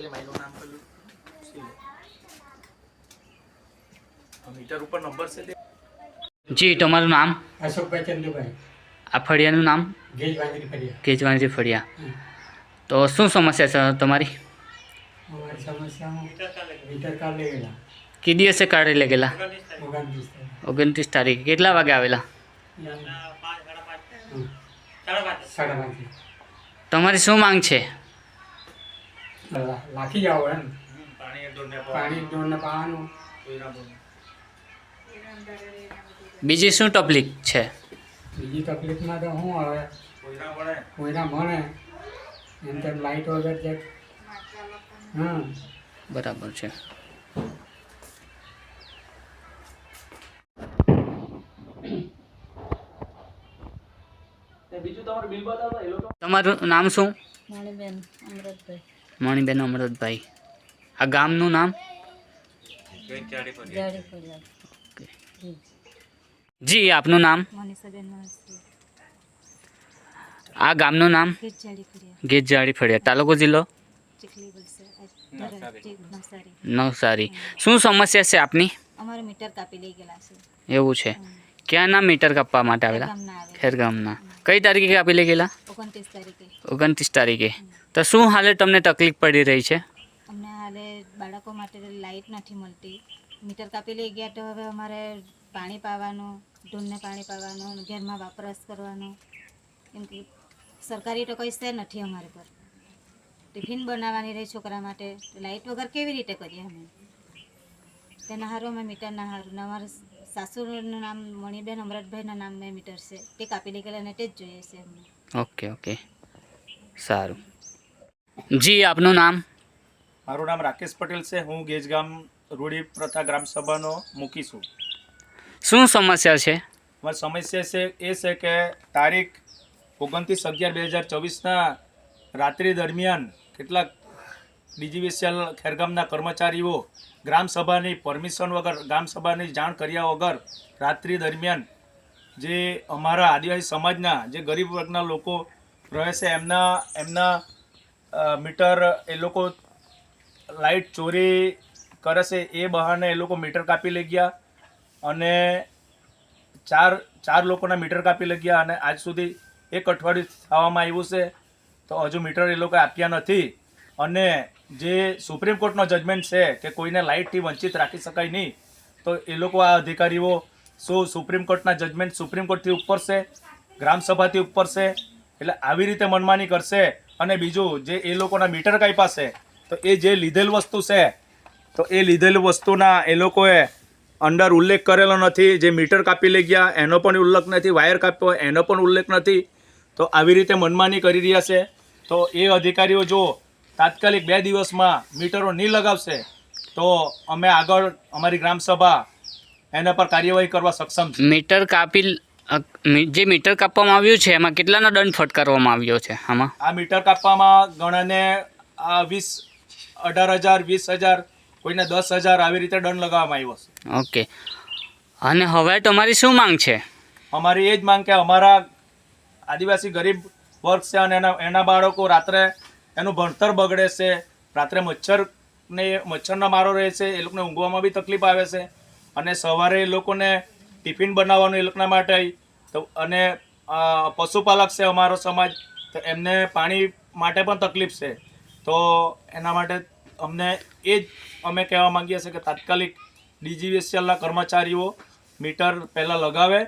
ખાલી માઈનું નામ કર્યું મીટર ઉપર નંબર છે જી તમારું નામ? અશોકભાઈ ચંદુભાઈ. આ ફળિયાનું નામ? ગેજવાંજરી ફળિયા. ગેજવાંજરી ફળિયા. તો શું સમસ્યા છે તમારી? કે દિવસે કાઢી લઈ ગયેલા? ઓગણત્રીસ તારીખ. કેટલા વાગે આવેલા? તમારી શું માંગ છે? લાખી જાવ એમ. પાણી ડોરને પાવાનું. બીજી શું તકલીફ છે? બીજી તકલીફમાં તો શું આવે. કોઈના મળે. એમ તેમ લાઈટ વગર છે. હમ. બરાબર છે. તમારું નામ શું? મણિબેન અમૃતભાઈ. મણિબેન અમૃતભાઈ આ ગામનું નામ? જી, આપનું નામ? આ ગામનું નામ? ગીત જાડી ફળિયા. તાલુકો જિલ્લો? નવસારી. શું સમસ્યા છે આપની? એવું છે. ક્યાંના મીટર કાપવા માટે આવેલા? ગામના ખેરગામના. કઈ તારીખે કાપી લઈ ગયેલા ઓગણત્રીસ તારીખે ઓગણત્રીસ તારીખે. તો શું હાલે તમને તકલીફ પડી રહી છે? અમને હાલે બાળકો માટે લાઇટ નથી મળતી. મીટર કાપી લઈ ગયા તો હવે અમારે પાણી પાવાનું ઢૂંઢને પાણી પાવાનું ઘરમાં વપરાશ કરવાનો. કેમ કે સરકારી તો કંઈ છે નથી અમારે પર. ટિફિન બનાવવાની રહી છોકરા માટે. લાઇટ વગર કેવી રીતે કરીએ અમે? તેના હારું અમે મીટર ના હારું. અમારા સાસુનું નામ મણિબેન અમરતભાઈના નામે મીટર છે. તે કાપી લઈ ગયેલા અને તે જ જોઈએ છે અમને. Okay okay. સારું. જી આપનું નામ? મારું નામ રાકેશ પટેલ છે. હું ગેજ ગામ રૂડી પ્રથા ગ્રામ સભાનો મૂકી છું. શું સમસ્યા છે? મારી સમસ્યા છે એ છે કે તારીખ ઓગણત્રીસ અગિયાર બે હજાર ચોવીસના રાત્રિ દરમિયાન કેટલાક ડીજીવીસીએલ ખેરગામના કર્મચારીઓ ગ્રામસભાની પરમિશન વગર ગ્રામસભાની જાણ કર્યા વગર રાત્રિ દરમિયાન જે અમારા આદિવાસી સમાજના જે ગરીબ વર્ગના લોકો રહે છે એમના એમના મીટર એ લોકો લાઇટ ચોરી કરે છે, એ બહાને એ લોકો મીટર કાપી લઈ ગયા અને ચાર ચાર લોકોના મીટર કાપી લઈ ગયા અને આજ સુધી એક અઠવાડિયું થવામાં આવ્યું છે, તો હજુ મીટર એ લોકો આપ્યા નથી. અને જે સુપ્રીમ કોર્ટનો જજમેન્ટ છે કે કોઈને લાઇટથી વંચિત રાખી શકાય નહીં, તો એ લોકો આ અધિકારીઓ શું સુપ્રીમ કોર્ટના જજમેન્ટ સુપ્રીમ કોર્ટથી ઉપર છે, ગ્રામસભાથી ઉપર છે, એટલે આવી રીતે મનમાની કરશે અને બીજું, જે એ લોકોના મીટર કાપ્યા છે, તો એ જે લીધેલ વસ્તુ છે, તો એ લીધેલ વસ્તુના એ લોકોએ અંડર ઉલ્લેખ કરેલો નથી. જે મીટર કાપી લઈ ગયા, એનો પણ ઉલ્લેખ નથી. વાયર કાપ્યો એનો પણ ઉલ્લેખ નથી. તો આવી રીતે મનમાની કરી રહ્યા છે. તો એ અધિકારીઓ જો તાત્કાલિક બે દિવસમાં મીટરો નહીં લગાવશે, તો અમે આગળ અમારી ગ્રામસભા એના પર કાર્યવાહી કરવા સક્ષમ મીટર કાપી જે મીટર કાપવામાં આવ્યું છે એમાં કેટલાનો દંડ ફટકારવામાં આવ્યો છે? આમાં? આ મીટર કાપવામાં ગણને આ વીસ અઢાર હજાર વીસ હજાર કોઈને દસ હજાર આવી રીતે દંડ લગાવવામાં આવ્યો છે. ઓકે. અને હવે તમારી શું માંગ છે? અમારી એ જ માંગ કે અમારા આદિવાસી ગરીબ વર્ગ છે અને એના એના બાળકો રાત્રે એનું ભણતર બગડે છે રાત્રે મચ્છરને મચ્છરનો મારો રહે છે એ લોકોને ઊંઘવામાં બી તકલીફ આવે છે અને સવારે એ લોકોને ટિફિન બનાવવાનું એ લોકોના માટે તો અને પશુપાલક છે અમારો સમાજ તો એમને પાણી માટે પણ તકલીફ છે. તો એના માટે અમને એ જ અમે કહેવા માંગીએ છીએ કે તાત્કાલિક ડીજીવીએસએલના કર્મચારીઓ મીટર પહેલાં લગાવે.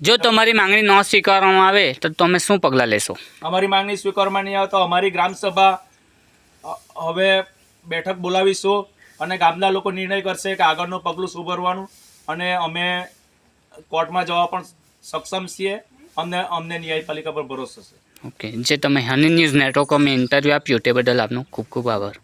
જો તમારી માંગણી ન સ્વીકારવામાં આવે તો તમે શું પગલાં લેશો? અમારી માંગણી સ્વીકારવામાં નહીં આવે તો અમારી ગ્રામસભા હવે બેઠક બોલાવીશું અને ગામના લોકો નિર્ણય કરશે કે આગળનું પગલું શું ભરવાનું. અને અમે કોર્ટમાં જવા પણ સક્ષમ છીએ અમને અમને ન્યાયપાલિકા પર ભરોસો છે. ઓકે જે તમે હની ન્યૂઝ નેટવર્ક અમે ઇન્ટરવ્યૂ આપ્યું તે બદલ આપનો ખૂબ ખૂબ આભાર.